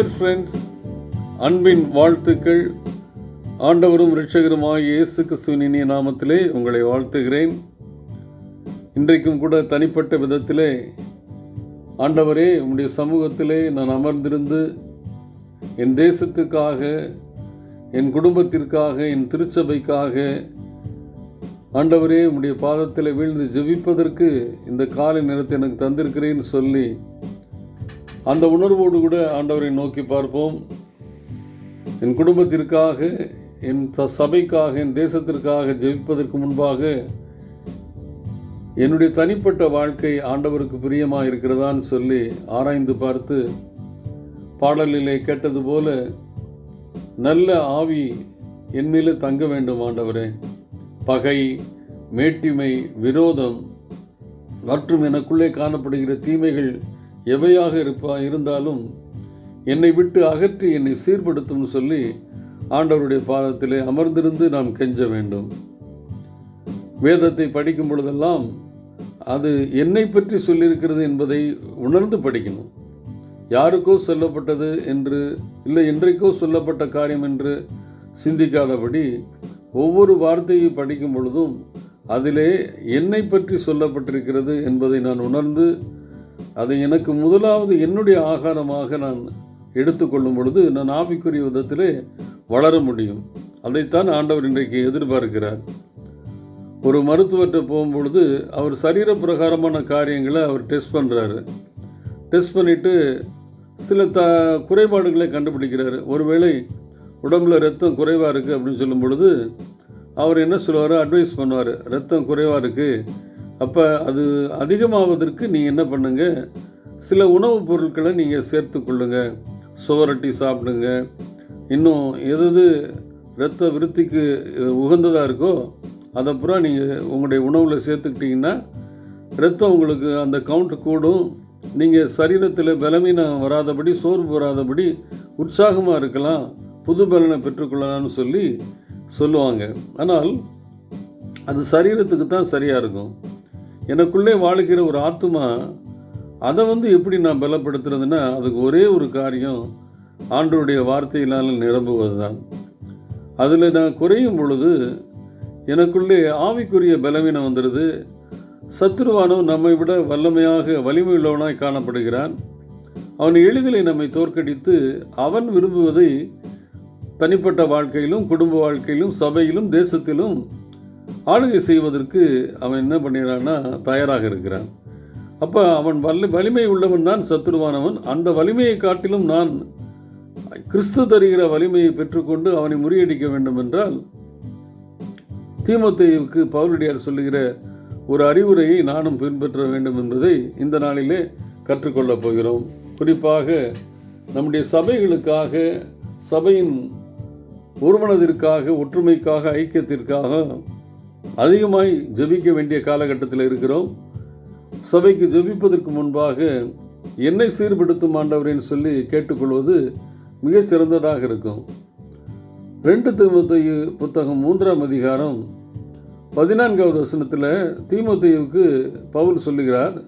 Dear friends அன்பின் வாழ்த்துக்கள். ஆண்டவரும் இரட்சகருமாகிய இயேசு கிறிஸ்துவின் இனிய நாமத்திலே உங்களை வாழ்த்துகிறேன். இன்றைக்கும் கூட தனிப்பட்ட விதத்திலே ஆண்டவரே உங்களுடைய சமூகத்திலே நான் அமர்ந்திருந்து என் தேசத்துக்காக என் குடும்பத்திற்காக என் திருச்சபைக்காக ஆண்டவரே உங்களுடைய பாதத்தில் வீழ்ந்து ஜெபிப்பதற்கு இந்த காலை நேரத்தை எனக்கு தந்திருக்கிறேன்னு சொல்லி அந்த உணர்வோடு கூட ஆண்டவரை நோக்கி பார்ப்போம். என் குடும்பத்திற்காக என் ச- சபைக்காக என் தேசத்திற்காக ஜெயிப்பதற்கு முன்பாக என்னுடைய தனிப்பட்ட வாழ்க்கை ஆண்டவருக்கு பிரியமாக இருக்கிறதான்னு சொல்லி ஆராய்ந்து பார்த்து பாடலிலே கேட்டது போல நல்ல ஆவி என் மேலே தங்க வேண்டும் ஆண்டவரே. பகை மேட்டிமை விரோதம் மற்றும் எனக்குள்ளே காணப்படுகிற தீமைகள் எவையாக இருப்பா இருந்தாலும் என்னை விட்டு அகற்றி என்னை சீர்படுத்தும் சொல்லி ஆண்டவருடைய பாதத்திலே அமர்ந்திருந்து நாம் கெஞ்ச வேண்டும். வேதத்தை படிக்கும் பொழுதெல்லாம் அது என்னை பற்றி சொல்லியிருக்கிறது என்பதை உணர்ந்து படிக்கணும். யாருக்கோ சொல்லப்பட்டது என்று இல்லை என்றைக்கோ சொல்லப்பட்ட காரியம் என்று சிந்திக்காதபடி ஒவ்வொரு வார்த்தையை படிக்கும் பொழுதும் அதிலே என்னை பற்றி சொல்லப்பட்டிருக்கிறது என்பதை நான் உணர்ந்து அதை எனக்கு முதலாவது என்னுடைய ஆகாரமாக நான் எடுத்துக்கொள்ளும் பொழுது நான் ஆவிக்குரிய விதத்திலே வளர முடியும். அதைத்தான் ஆண்டவர் இன்றைக்கு எதிர்பார்க்கிறார். ஒரு மருத்துவர்கிட்ட போகும்பொழுது அவர் சரீர பிரகாரமான காரியங்களை அவர் டெஸ்ட் பண்ணுறாரு டெஸ்ட் பண்ணிவிட்டு சில த குறைபாடுகளை கண்டுபிடிக்கிறாரு. ஒருவேளை உடம்புல ரத்தம் குறைவாக இருக்குது அப்படின்னு சொல்லும் பொழுது அவர் என்ன சொல்லுவார்? அட்வைஸ் பண்ணுவார். ரத்தம் குறைவாக இருக்குது அப்போ அது அதிகமாவதற்கு நீங்கள் என்ன பண்ணுங்க? சில உணவுப் பொருட்களை நீங்கள் சேர்த்து கொள்ளுங்கள் சுவரொட்டி சாப்பிடுங்க. இன்னும் எது எது இரத்த விருத்திக்கு உகந்ததாக இருக்கோ அதை பூரா நீங்கள் உங்களுடைய உணவில் சேர்த்துக்கிட்டிங்கன்னா ரத்தம் உங்களுக்கு அந்த கவுண்ட் கூடும். நீங்கள் சரீரத்தில் பலவீனம் வராதபடி சோர்வு வராதபடி உற்சாகமாக இருக்கலாம். புது பலனை பெற்றுக்கொள்ளலாம்னு சொல்லி சொல்லுவாங்க. ஆனால் அது சரீரத்துக்கு தான் சரியாக இருக்கும். எனக்குள்ளே வாழ்கிற ஒரு ஆத்மா அதை வந்து எப்படி நான் பலப்படுத்துறதுன்னா அதுக்கு ஒரே ஒரு காரியம் ஆண்டருடைய வார்த்தையினால் நிரம்புவது தான் அதில் நான் குறையும் பொழுது எனக்குள்ளே ஆவிக்குரிய பலவீனம் வந்துடுது. சத்துருவானவன் நம்மை விட வல்லமையாக வலிமை உள்ளவனாய் காணப்படுகிறான். அவன் எளிதில் நம்மை தோற்கடித்து அவன் விரும்புவதை தனிப்பட்ட வாழ்க்கையிலும் குடும்ப வாழ்க்கையிலும் சபையிலும் தேசத்திலும் ஆளுகை செய்வதற்கு அவன் என்ன பண்ணிடுறான்னா தயாராக இருக்கிறான். அப்போ அவன் வல்ல வலிமை உள்ளவன் தான் சத்துருவானவன். அந்த வலிமையை காட்டிலும் நான் கிறிஸ்து தருகிற வலிமையை பெற்றுக்கொண்டு அவனை முறியடிக்க வேண்டும் என்றால் தீமோத்தேயுவுக்கு பவுலடியார் சொல்லுகிற ஒரு அறிவுரையை நானும் பின்பற்ற வேண்டும் என்பதை இந்த நாளிலே கற்றுக்கொள்ளப் போகிறோம். குறிப்பாக நம்முடைய சபைகளுக்காக சபையின் ஒருமனதிற்காக ஒற்றுமைக்காக ஐக்கியத்திற்காக அதிகமாய் ஜெபிக்க வேண்டிய காலகட்டத்தில் இருக்கிறோம். சபைக்கு ஜெபிப்பதற்கு முன்பாக என்னை சீர்படுத்தும் ஆண்டவரின் சொல்லி கேட்டுக்கொள்வது மிகச் சிறந்ததாக இருக்கும். ரெண்டு தீமோத்தேயு புத்தகம் மூன்றாம் அதிகாரம் பதினான்காவது வசனத்தில் தீமோத்தேயுவுக்கு பவுல் சொல்லுகிறார்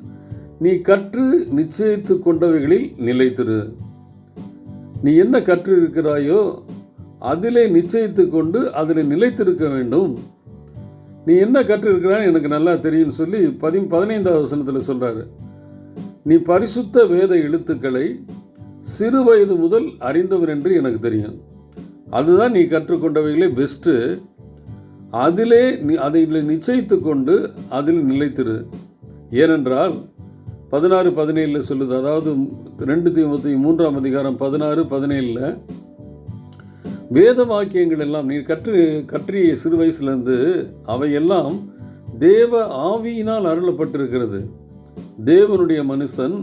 நீ கற்று நிச்சயித்து கொண்டவைகளில் நிலைத்திரு. நீ என்ன கற்று இருக்கிறாயோ அதிலே நிச்சயித்து கொண்டு அதில் நிலைத்திருக்க வேண்டும். நீ என்ன கற்றிருக்கிறான்னு எனக்கு நல்லா தெரியும்னு சொல்லி பதி பதினைந்தாவது வசனத்தில் சொல்கிறாரு நீ பரிசுத்த வேத எழுத்துக்களை சிறு வயது முதல் அறிந்தவர் என்று எனக்கு தெரியும். அதுதான் நீ கற்றுக்கொண்டவைகளே பெஸ்ட்டு அதிலே நீ அதை நிச்சயித்து கொண்டு அதில் நிலைத்திரு. ஏனென்றால் பதினாறு பதினேழில் சொல்லுது. அதாவது ரெண்டு தீமத்தி மூன்றாம் அதிகாரம் பதினாறு பதினேழில் வேத வாக்கியங்கள் எல்லாம் நீ கற்று கற்றிய சிறு வயசுலேருந்து அவையெல்லாம் தேவ ஆவியினால் அருளப்பட்டிருக்கிறது. தேவனுடைய மனுஷன்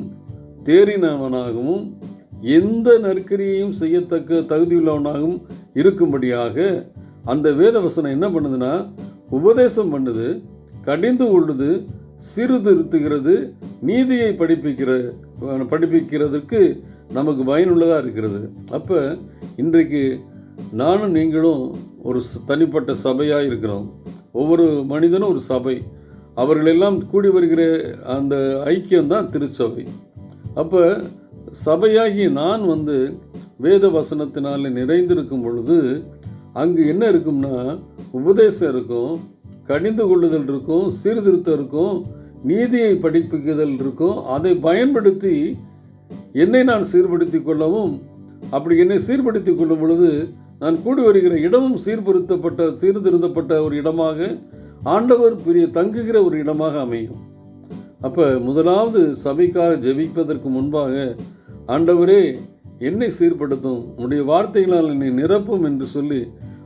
தேறினவனாகவும் எந்த நற்கரியையும் செய்யத்தக்க தகுதியுள்ளவனாகவும் இருக்கும்படியாக அந்த வேத வசனம் என்ன பண்ணுதுன்னா உபதேசம் பண்ணுது கடிந்து கொள்ளுது சீர்திருத்துகிறது நீதியை படிப்பிக்கிற படிப்பிக்கிறதுக்கு நமக்கு பயனுள்ளதாக இருக்கிறது. அப்போ இன்றைக்கு நானும் நீங்களும் ஒரு தனிப்பட்ட சபையாக இருக்கிறோம். ஒவ்வொரு மனிதனும் ஒரு சபை. அவர்களெல்லாம் கூடி வருகிற அந்த ஐக்கியம்தான் திருச்சபை. அப்போ சபையாகி நான் வந்து வேத வசனத்தினால் நிறைந்திருக்கும் பொழுது அங்கு என்ன இருக்கும்னா உபதேசம் இருக்கும் கடிந்து கொள்ளுதல் இருக்கும் சீர்திருத்தம் இருக்கும் நீதியை படிப்புக்குதல் இருக்கும் அதை பயன்படுத்தி என்னை நான் சீர்படுத்தி கொள்ளவும் அப்படி என்னை சீர்படுத்திக் கொள்ளும் பொழுது நான் கூடி வருகிற இடமும் சீர்படுத்தப்பட்ட சீர்திருத்தப்பட்ட ஒரு இடமாக ஆண்டவர் பெரிய தங்குகிற ஒரு இடமாக அமையும். அப்போ முதலாவது சபைக்காக ஜெபிப்பதற்கு முன்பாக ஆண்டவரே என்னை சீர்படுத்தும் உடைய வார்த்தைகளால் என்னை நிரப்பும் என்று சொல்லி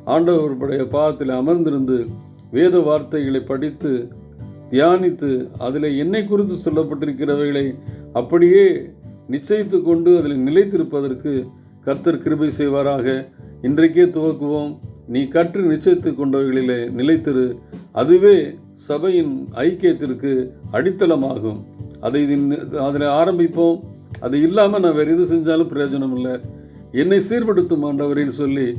ஆண்டவருடைய பாதத்தில் அமர்ந்திருந்து வேத வார்த்தைகளை படித்து தியானித்து அதில் என்னை குறித்து சொல்லப்பட்டிருக்கிறவைகளை அப்படியே நிச்சயித்து கொண்டு அதில் நிலைத்திருப்பதற்கு கர்த்தர் கிருபை செய்வாராக. இன்றைக்கே துவக்குவோம். நீ கற்று நிச்சயித்து கொண்டவைகளிலே நிலைத்திரு. அதுவே சபையின் ஐக்கியத்திற்கு அடித்தளமாகும். அதை அதில் ஆரம்பிப்போம். அது இல்லாமல் நான் வேறு எது செஞ்சாலும் பிரயோஜனம் இல்லை என்னை சீர்படுத்தும் ஆண்டவரின்னு சொல்லி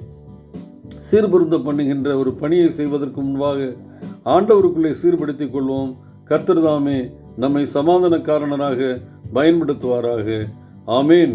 சீர்பொருத்தம் பண்ணுகின்ற ஒரு பணியை செய்வதற்கு முன்பாக ஆண்டவருக்குள்ளே சீர்படுத்திக் கொள்வோம். கர்த்தர் நம்மை சமாதானக்காரனராக பயன்படுத்துவாராக. ஆமேன்.